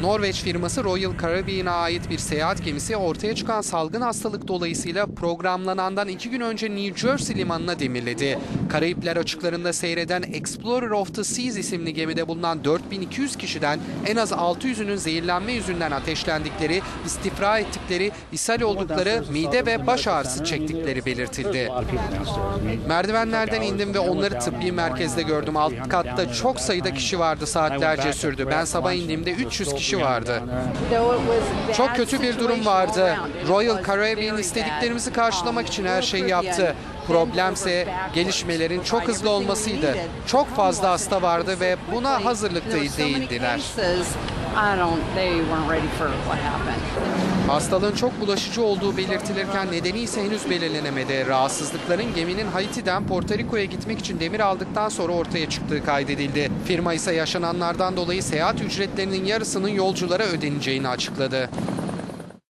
Norveç firması Royal Caribbean'a ait bir seyahat gemisi ortaya çıkan salgın hastalık dolayısıyla programlanandan iki gün önce New Jersey limanına demirledi. Karayipler açıklarında seyreden Explorer of the Seas isimli gemide bulunan 4200 kişiden en az 600'ünün zehirlenme yüzünden ateşlendikleri, istifra ettikleri, ishal oldukları, mide ve baş ağrısı çektikleri belirtildi. Merdivenlerden indim ve onları tıbbi merkezde gördüm. Alt katta çok sayıda kişi vardı saatlerce sürdü. Ben sabah indiğimde 300 kişi vardı. Çok kötü bir durum vardı. Royal Caribbean istediklerimizi karşılamak için her şeyi yaptı. Problemse gelişmelerin çok hızlı olmasıydı. Çok fazla hasta vardı ve buna hazırlıklı değildiler. Hastalığın çok bulaşıcı olduğu belirtilirken nedeni ise henüz belirlenemedi. Rahatsızlıkların geminin Haiti'den Porto Rico'ya gitmek için demir aldıktan sonra ortaya çıktığı kaydedildi. Firma ise yaşananlardan dolayı seyahat ücretlerinin yarısının yolculara ödeneceğini açıkladı.